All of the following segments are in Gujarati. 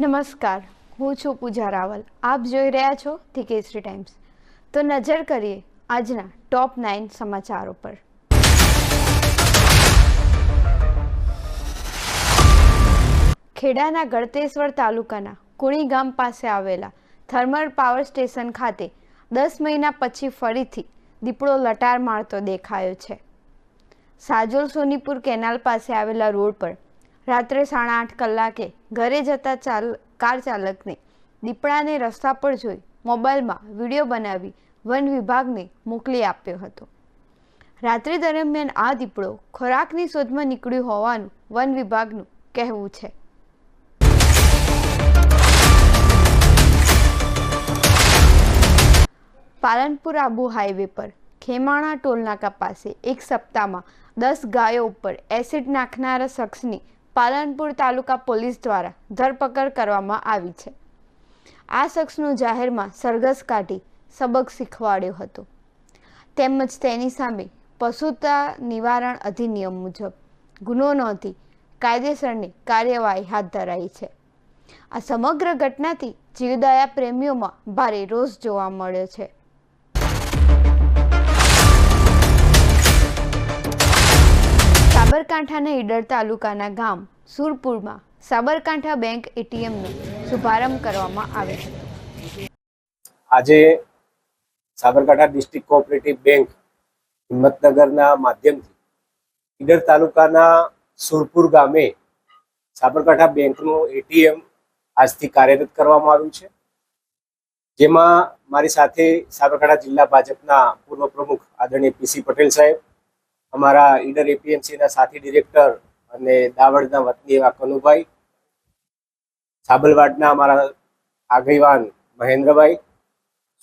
નમસ્કાર, હું છું પૂજા રાવલ. આપ જોઈ રહ્યા છો ધી કેસરી ટાઈમ્સ. તો નજર કરીએ આજના ટોપ નાઇન સમાચારો પર. ખેડાના ગળતેશ્વર તાલુકાના કુણી ગામ પાસે આવેલા થર્મલ પાવર સ્ટેશન ખાતે દસ મહિના પછી ફરીથી દીપડો લટાર મારતો દેખાયો છે. સાજોલ સોનીપુર કેનાલ પાસે આવેલા રોડ પર રાત્રે સાડા આઠ કલાકે ઘરે જતા ચાલ, કાર ચાલકને દીપડાને રસ્તા પર જોઈ મોબાઈલમાં વીડિયો બનાવી વન વિભાગને મોકલી આપ્યો હતો. રાત્રિ દરમિયાન આ દીપડો ખોરાકની શોધમાં નીકળ્યું હોવાનું વન વિભાગનું કહેવું છે. પાલનપુર આબુ હાઈવે પર ખેમાણા ટોલનાકા પાસે એક સપ્તાહમાં દસ ગાયો ઉપર એસિડ નાખનારા શખ્સની પાલનપુર તાલુકા પોલીસ દ્વારા ધરપકડ કરવામાં આવી છે. આ શખ્સનું જાહેરમાં સરઘસ કાઢી સબક શીખવાડ્યો હતો. તેમજ તેની સામે પશુતા નિવારણ અધિનિયમ મુજબ ગુનો નોંધી કાયદેસરની કાર્યવાહી હાથ ધરાઈ છે. આ સમગ્ર ઘટનાથી જીવદયા પ્રેમીઓમાં ભારે રોષ જોવા મળ્યો છે. સાબરકાંઠાના ઈડર તાલુકાના ગામ સુરપુરમાં સાબરકાંઠા બેંક એટીએમનો શુભારંભ કરવામાં આવ્યો હતો. આજે સાબરકાંઠા ડિસ્ટ્રિક્ટ કોઓપરેટિવ બેંક હિંમતનગરના માધ્યમથી ઈડર તાલુકાના સુરપુર ગામે સાબરકાંઠા બેંકનું એટીએમ આજથી કાર્યરત કરવામાં આવ્યું છે. જેમાં મારી સાથે સાબરકાંઠા જિલ્લા ભાજપના પૂર્વ પ્રમુખ આદરણીય પીસી પટેલ સાહેબ અમારા ઈડર એપીએમસીના સાથી ડિરેક્ટર અને દાવડના વતની એવા કનુભાઈ, સાબલવાડના અમારા આગેવાન મહેન્દ્રભાઈ,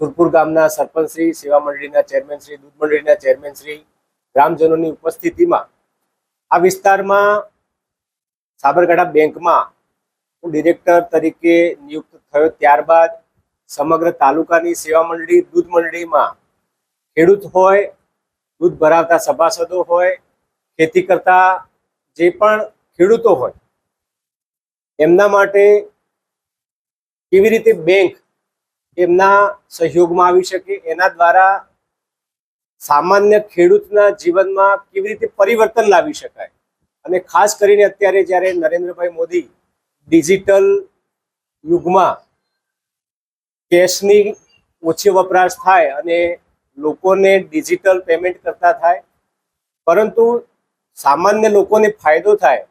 સુરપુર ગામના સરપંચશ્રી, સેવા મંડળીના ચેરમેન શ્રી, દૂધ મંડળીના ચેરમેન શ્રી, ગ્રામજનોની ઉપસ્થિતિમાં આ વિસ્તારમાં સાબરકાંઠા બેંકમાં હું ડિરેક્ટર તરીકે નિયુક્ત થયો ત્યારબાદ સમગ્ર તાલુકાની સેવા મંડળી, દૂધ મંડળીમાં ખેડૂત હોય દૂધ ભરાવતા સભાસદો હોય, ખેતી કરતા જે પણ ખેડૂતો હોય, એમના માટે કેવી રીતે બેંક એમના સહયોગમાં આવી શકે, એના દ્વારા સામાન્ય ખેડૂતના જીવનમાં કેવી રીતે પરિવર્તન લાવી શકાય? અને ખાસ કરીને અત્યારે જ્યારે નરેન્દ્રભાઈ મોદી ડિજિટલ યુગમાં કેશની ઓછી વપરાશ થાય અને લોકોને ડિજિટલ પેમેન્ટ કરતા થાય, પરંતુ સામાન્ય લોકોને ફાયદો થાય,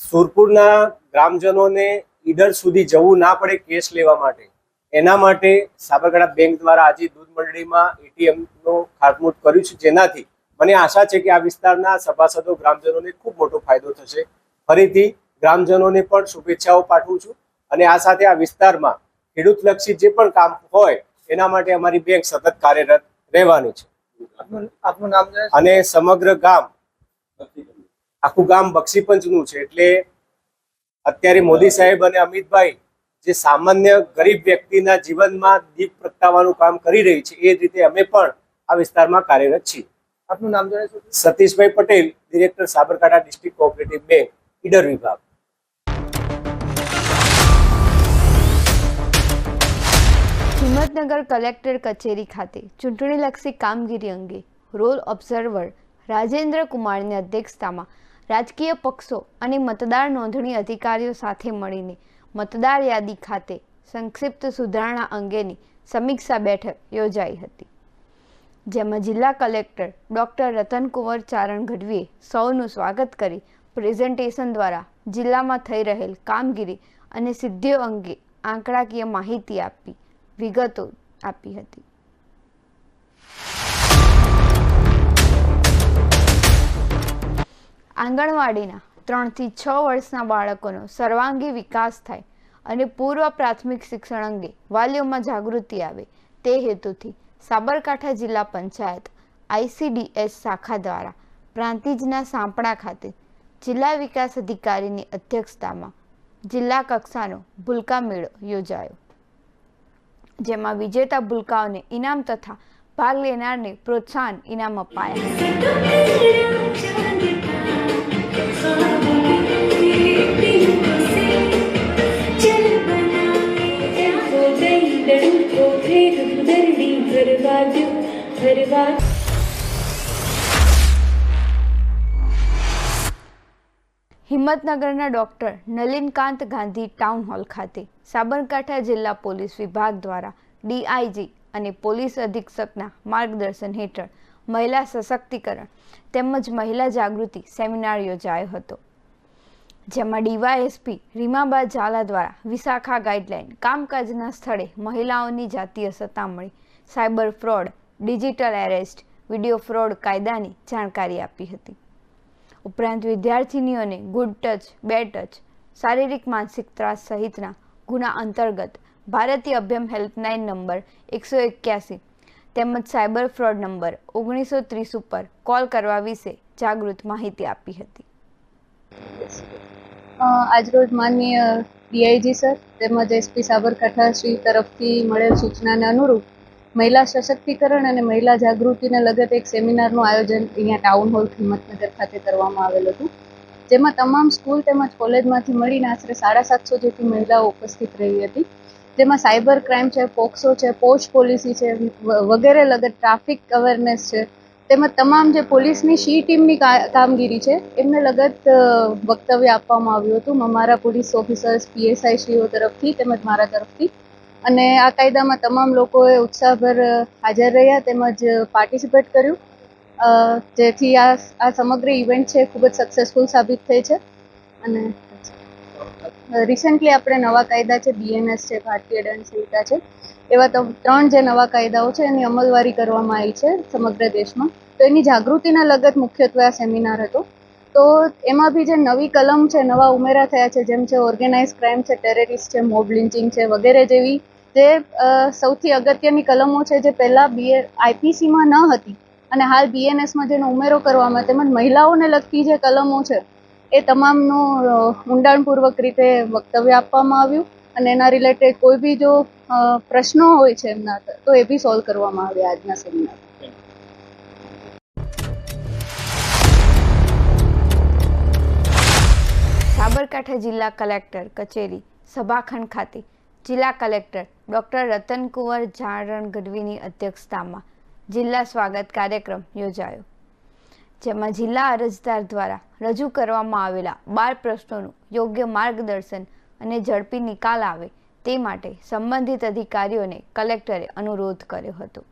સુરપુરના ગ્રામજનોને ઈડર સુધી જવું ના પડે કેશ લેવા માટે. એના માટે સાબરકાંઠા બેંક દ્વારા આજે દૂધ મંડળીમાં એટીએમનો ખાતમુહૂર્ત કર્યું છે. જેનાથી મને આશા છે કે આ વિસ્તારના સભાસદો, ગ્રામજનોને ખૂબ મોટો ફાયદો થશે. ફરીથી ગ્રામજનોને પણ શુભેચ્છાઓ પાઠવું છું. અને આ સાથે આ વિસ્તારમાં ખેડૂતલક્ષી જે પણ કામ હોય, એના માટે અમારી બેંક સતત કાર્યરત રહેવાની છે. અને સમગ્ર ગામ આખું ગામ બક્ષીપંચનું છે. એટલે અત્યારે મોદી સાહેબ અને અમિતભાઈ જે સામાન્ય ગરીબ વ્યક્તિના જીવનમાં દીપ પ્રગટાવવાનું કામ કરી રહી છે એ જ રીતે અમે પણ આ વિસ્તારમાં કાર્યરત છીએ. આપનું નામ જણાવશો? Satishbhai Patel director Sabarkantha district cooperative bank Idar વિભાગ. હિંમતનગર કલેક્ટર કચેરી ખાતે ચૂંટણીલક્ષી કામગીરી અંગે રોલ ઓબ્ઝર્વર રાજેન્દ્ર કુમારની અધ્યક્ષતામાં રાજકીય પક્ષો અને મતદાર નોંધણી અધિકારીઓ સાથે મળીને મતદાર યાદી ખાતે સંક્ષિપ્ત સુધારણા અંગેની સમીક્ષા બેઠક યોજાઈ હતી, જેમાં જિલ્લા કલેક્ટર ડોક્ટર રતનકુંવર ચારણ ગઢવીએ સૌનું સ્વાગત કરી પ્રેઝન્ટેશન દ્વારા જિલ્લામાં થઈ રહેલ કામગીરી અને સિદ્ધિઓ અંગે આંકડાકીય માહિતી આપી. વિગતો આપી હતી. આંગણવાડીના ત્રણથી છ વર્ષના બાળકોનો સર્વાંગી વિકાસ થાય અને પૂર્વ પ્રાથમિક શિક્ષણ અંગે વાલીઓમાં જાગૃતિ આવે તે હેતુથી સાબરકાંઠા જિલ્લા પંચાયત આઈસીડીએસ શાખા દ્વારા પ્રાંતિજના સાંપડા ખાતે જિલ્લા વિકાસ અધિકારીની અધ્યક્ષતામાં જિલ્લા કક્ષાનો ભૂલકા મેળો યોજાયો. જેમાં વિજેતા ભૂલકાઓને ઇનામ તથા ભાગ લેનારને પ્રોત્સાહન ઇનામ અપાયા. દરવાજો દરવાજો હિંમતનગરના doctor Nalinkant Gandhi town hall ખાતે સાબરકાંઠા જિલ્લા પોલીસ વિભાગ દ્વારા ડીઆઈજી અને પોલીસ અધિક્ષકના માર્ગદર્શન હેઠળ મહિલા સશક્તિકરણ તેમજ મહિલા જાગૃતિ સેમિનાર યોજાયો હતો, જેમાં ડીવાયએસપી રીમાબા ઝાલા દ્વારા વિશાખા ગાઈડલાઇન કામકાજના સ્થળે મહિલાઓની જાતીય સતામણી, cyber fraud, digital arrest, video fraud કાયદાની જાણકારી આપી હતી. ઉપરાંત વિદ્યાર્થિનીઓને ગુડ ટચ બેડ ટચ શારીરિક માનસિક ત્રાસ સહિતના ગુના અંતર્ગત ભારતીય અભ્યમ હેલ્પલાઇન નંબર એકસો એક્યાસી તેમજ સાયબર ફ્રોડ નંબર ઓગણીસો ત્રીસ ઉપર કોલ કરવા વિશે જાગૃત માહિતી આપી હતી. આજરોજ માનનીય ડીઆઈજી સર તેમજ એસપી સાબરકાંઠા શ્રી તરફથી મળેલ સૂચનાને અનુરૂપ મહિલા સશક્તિકરણ અને મહિલા જાગૃતિને લગત એક સેમિનારનું આયોજન અહીંયા ટાઉન હોલ હિંમતનગર ખાતે કરવામાં આવેલ હતું, જેમાં તમામ સ્કૂલ તેમજ કોલેજમાંથી મળીને આશરે સાડા સાતસો જેટલી મહિલાઓ ઉપસ્થિત રહી હતી. જેમાં સાયબર ક્રાઇમ છે, પોક્સો છે, પોસ્ટ પોલિસી છે વગેરે લગત, ટ્રાફિક અવેરનેસ છે, તેમજ તમામ જે પોલીસની શી ટીમની કામગીરી છે, એમને લગત વક્તવ્ય આપવામાં આવ્યું હતું. અમારા પોલીસ ઓફિસર્સ, પીએસઆઈ શ્રીઓ તરફથી તેમજ મારા તરફથી અને આ કાયદામાં તમામ લોકોએ ઉત્સાહભર હાજર રહ્યા તેમજ પાર્ટિસિપેટ કર્યું. જેથી આ આ સમગ્ર ઇવેન્ટ છે ખૂબ જ સક્સેસફુલ સાબિત થઈ છે. અને રિસેન્ટલી આપણે નવા કાયદા છે બીએનએસ છે, ભારતીય દંડ સંહિતા છે, એવા ત્રણ જે નવા કાયદાઓ છે એની અમલવારી કરવામાં આવી છે સમગ્ર દેશમાં. તો એની જાગૃતિના લગત મુખ્યત્વે આ સેમિનાર હતો. તો એમાં બી જે નવી કલમ છે, નવા ઉમેરા થયા છે, જેમ છે ઓર્ગેનાઇઝ ક્રાઇમ છે, ટેરરિસ્ટ છે, મોબ લિન્ચિંગ છે, વગેરે જેવી, જે સૌથી અગત્યની કલમો છે, જે પહેલાં બીએ આઈપીસીમાં ન હતી, અને હાલ બીએનએસમાં જેનો ઉમેરો કરવામાં, તેમજ મહિલાઓને લગતી જે કલમો છે, એ તમામનું ઊંડાણપૂર્વક રીતે વક્તવ્ય આપવામાં આવ્યું, અને એના રિલેટેડ કોઈ બી જો પ્રશ્નો હોય છે એમના, તો એ બી સોલ્વ કરવામાં આવ્યા આજના સેમિનાર સાબરકાંઠા જિલ્લા કલેક્ટર કચેરી, સભાખંડ ખાતે જિલ્લા કલેક્ટર ડોક્ટર રતનકુંવર જારણ ગઢવીની અધ્યક્ષતામાં જિલ્લા સ્વાગત કાર્યક્રમ યોજાયો. જેમાં જિલ્લા અરજદાર દ્વારા રજૂ કરવામાં આવેલા બાર પ્રશ્નોનું યોગ્ય માર્ગદર્શન અને ઝડપી નિકાલ આવે તે માટે સંબંધિત અધિકારીઓને કલેક્ટરે અનુરોધ કર્યો હતો.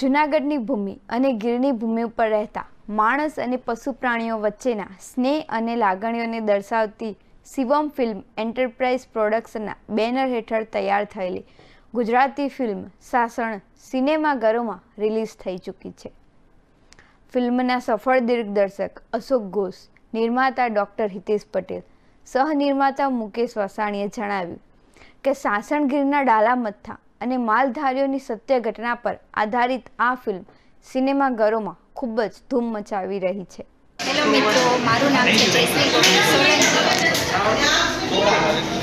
જૂનાગઢની ભૂમિ અને ગીરની ભૂમિ ઉપર રહેતા માણસ અને પશુ પ્રાણીઓ વચ્ચેના સ્નેહ અને લાગણીઓને દર્શાવતી શિવમ ફિલ્મ એન્ટરપ્રાઇઝ પ્રોડક્શનના બેનર હેઠળ તૈયાર થયેલી ગુજરાતી ફિલ્મ સાસણ સિનેમાઘરોમાં રિલીઝ થઈ ચૂકી છે. ફિલ્મના સફળ દિગ્દર્શક અશોક ઘોષ, નિર્માતા ડૉક્ટર હિતેશ પટેલ, સહનિર્માતા મુકેશ વસાણીએ જણાવ્યું કે સાસણ ગીરના ડાલા ડાલામથ્થા અને માલધારીઓની સત્ય ઘટના પર આધારિત આ ફિલ્મ સિનેમાઘરોમાં ખૂબ જ ધૂમ મચાવી રહી છે. હેલો મિત્રો. મારું નામ છે જયશ્રી ગોહિલ સોલંકી.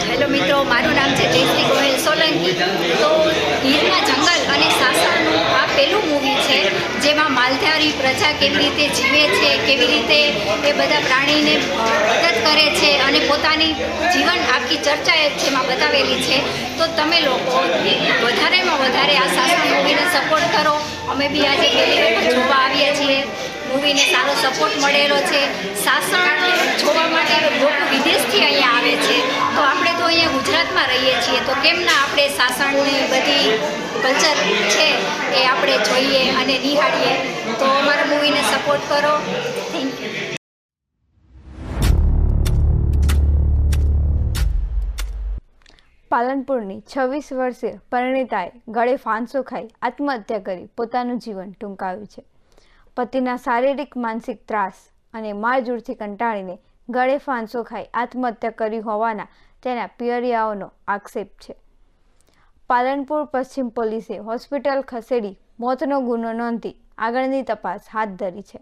હેલો મિત્રો. મારું નામ છે જયશ્રી ગોહિલ સોલંકી. તો ગીરના જંગલ અને સાસણનું આ પહેલું મૂવી છે, જેમાં માલધારી પ્રજા કેવી રીતે જીવે છે, કેવી રીતે એ બધા પ્રાણીને મદદ કરે છે અને પોતાની જીવન આખી ચર્ચા જેમાં બતાવેલી છે. તો તમે લોકો વધારેમાં વધારે આ સાસણ મૂવીને સપોર્ટ કરો. અમે બી આજે પહેલી વખત જોવા આવ્યા છીએ. મૂવીને સારો સપોર્ટ મળેલો છે. સાસણ જોવા માટે લોકો વિદેશથી અહીંયા આવે છે. તો આપણે તો અહીંયા ગુજરાતમાં રહીએ છીએ. તો કેમ ના આપણે સાસણની બધી કલ્ચર છે એ આપણે જોઈએ અને નિહાળીએ. તો અમારા મૂવીને સપોર્ટ કરો. થેન્ક યુ પાલનપુરની છવ્વીસ વર્ષીય પરિણીતાએ ગળે ફાંસો ખાઈ આત્મહત્યા કરી પોતાનું જીવન ટૂંકાવ્યું છે. પતિના શારીરિક માનસિક ત્રાસ અને મારઝૂડથી કંટાળીને ગળે ફાંસો ખાઈ આત્મહત્યા કરી હોવાના તેના પિયરિયાઓનો આક્ષેપ છે. પાલનપુર પશ્ચિમ પોલીસે હોસ્પિટલ ખસેડી મોતનો ગુનો નોંધી આગળની તપાસ હાથ ધરી છે.